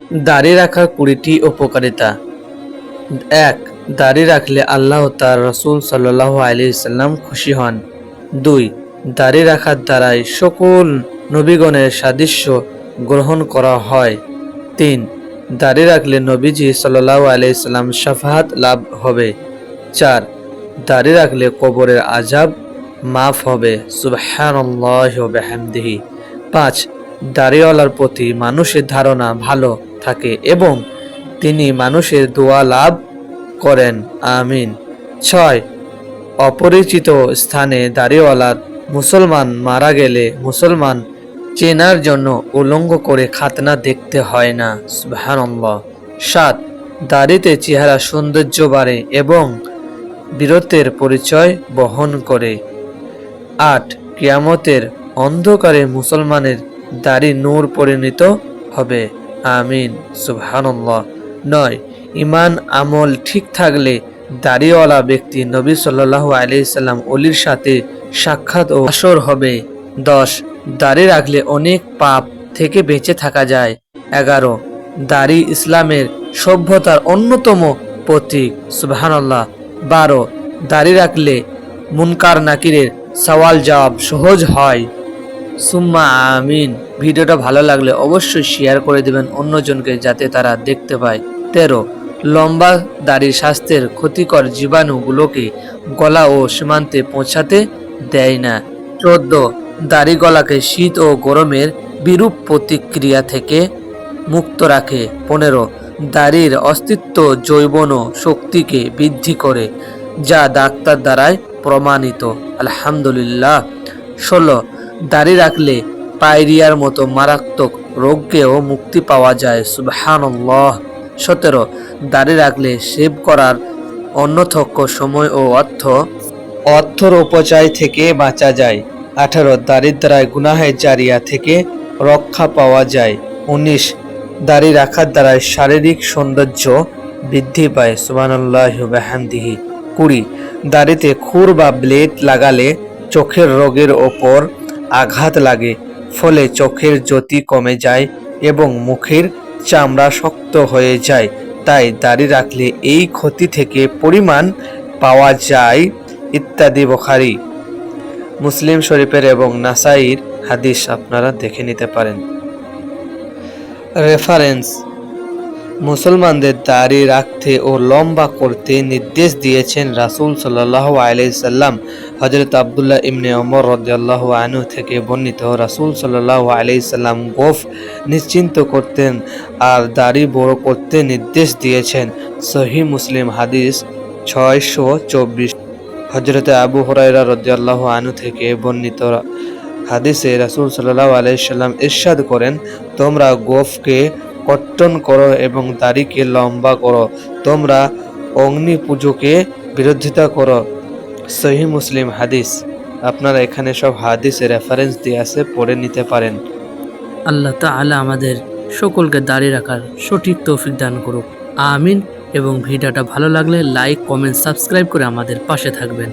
দাড়ি রাখার কুড়িটি উপকারিতা। এক, দাড়ি রাখলে আল্লাহ তার রসুল সাল্লাহ আলি সাল্লাম খুশি হন। দুই, দাড়ি রাখার দ্বারাই সকল নবীগণের সাদৃশ্য গ্রহণ করা হয়। তিন, দাড়ি রাখলে নবীজি সাল্লাহ আলি সাল্লাম সাফাহাত লাভ হবে। চার, দাড়ি রাখলে কবরের আজাব মাফ হবে। সুবহানাল্লাহি পাঁচ দাড়িওয়ালার প্রতি মানুষের ধারণা ভালো থাকে এবং তিনি মানুষের দোয়া লাভ করেন। আমিন। ছয়, অপরিচিত স্থানে দাড়িওয়ালার মুসলমান মারা গেলে মুসলমান চেনার জন্য উলঙ্গ করে খাতনা দেখতে হয় না। সুবহানাল্লাহ। সাত, দাড়িতে চেহারা সৌন্দর্য বাড়ে এবং বীরত্বের পরিচয় বহন করে। আট, কিয়ামতের অন্ধকারে মুসলমানের দাড়ি নূর পরিণত হবে। আমিন। সুবহানাল্লাহ। নয় ইমান আমল ঠিক থাকলে দাড়িওয়ালা ব্যক্তি নবী সাল্লাল্লাহু আলাইহি সাল্লাম অলির সাথে সাক্ষাৎ ও আসর হবে। দশ, দাড়ি রাখলে অনেক পাপ থেকে বেঁচে থাকা যায়। এগারো, দাড়ি ইসলামের সভ্যতার অন্যতম প্রতীক। সুবহানাল্লাহ। বারো, দাড়ি রাখলে মুনকার নাকিরের সওয়াল জবাব সহজ হয়। সুম্মা আমিন। ভিডিওটা ভালো লাগলে অবশ্যই শেয়ার করে দেবেন অন্যজনকে যাতে তারা দেখতে পায়। তেরো, লম্বা দাড়ির স্বাস্থ্যের ক্ষতিকর জীবাণুগুলোকে গলা ও সীমান্তে পৌঁছাতে দেয় না। চোদ্দ, দাড়ি গলাকে শীত ও গরমের বিরূপ প্রতিক্রিয়া থেকে মুক্ত রাখে। পনেরো, দাড়ির অস্তিত্ব জৈবন শক্তিকে বৃদ্ধি করে, যা ডাক্তার দ্বারাই প্রমাণিত। আলহামদুলিল্লাহ। ষোলো, দাড়ি রাখলে পায়রিয়ার মতো মারাত্মক রোগকেও মুক্তি পাওয়া যায়, সুবহানাল্লাহ। সতেরো, দাড়ি রাখলে সেভ করার অন্যথক্য সময় ও অর্থ। অর্থর উপচয় থেকে বাঁচা যায়। আঠারো দাড়ির দ্বারায় গুনাহের জারিয়া থেকে রক্ষা পাওয়া যায়। উনিশ, দাড়ি রাখার দ্বারায় শারীরিক সৌন্দর্য বৃদ্ধি পায়, সুবহানাল্লাহি ওয়া কুড়ি, দাড়িতে খুর বা ব্লেড লাগালে চোখের রোগের ওপর আঘাত লাগে। ফলে চোখের জ্যোতি কমে যায় এবং মুখের চামড়া শক্ত হয়ে যায়। তাই দাড়ি রাখলে এই ক্ষতি থেকে পরিমাণ পাওয়া যায়, ইত্যাদি বখারি। মুসলিম শরীফের এবং নাসাইর হাদিস আপনারা দেখে নিতে পারেন। রেফারেন্স মুসলমানদের দাড়ি রাখতে ও লম্বা করতে নির্দেশ দিয়েছেন রাসূল সাল্লাহ আলাইসাল্লাম হজরত আবদুল্লাহ ইবনে ওমর রদিয়াল্লাহ আনু থেকে বর্ণিত রাসূল সাল্লাহ আলাইসাল্লাম গোফ নিশ্চিন্ত করতেন আর দাড়ি বড় করতে নির্দেশ দিয়েছেন। সহি মুসলিম হাদিস ছয়শো চব্বিশ। হজরত আবু হরাইরা রদিয়াল্লাহ আনু থেকে বর্ণিত হাদিসে রাসূল সাল্লাহ আলাইসাল্লাম ইরশাদ করেন, তোমরা গোফকে কর্তন করো এবং দাড়িকে লম্বা করো। তোমরা অগ্নি পুজোকে বিরোধিতা করো। সহি মুসলিম হাদিস। আপনারা এখানে সব হাদিসে রেফারেন্স দিয়ে আছে, পড়ে নিতে পারেন। আল্লাহ তাআলা আমাদের সকলকে দাঁড়িয়ে রাখার সঠিক তৌফিক দান করুক। আমিন। এবং ভিডিওটা ভালো লাগলে লাইক কমেন্ট সাবস্ক্রাইব করে আমাদের পাশে থাকবেন।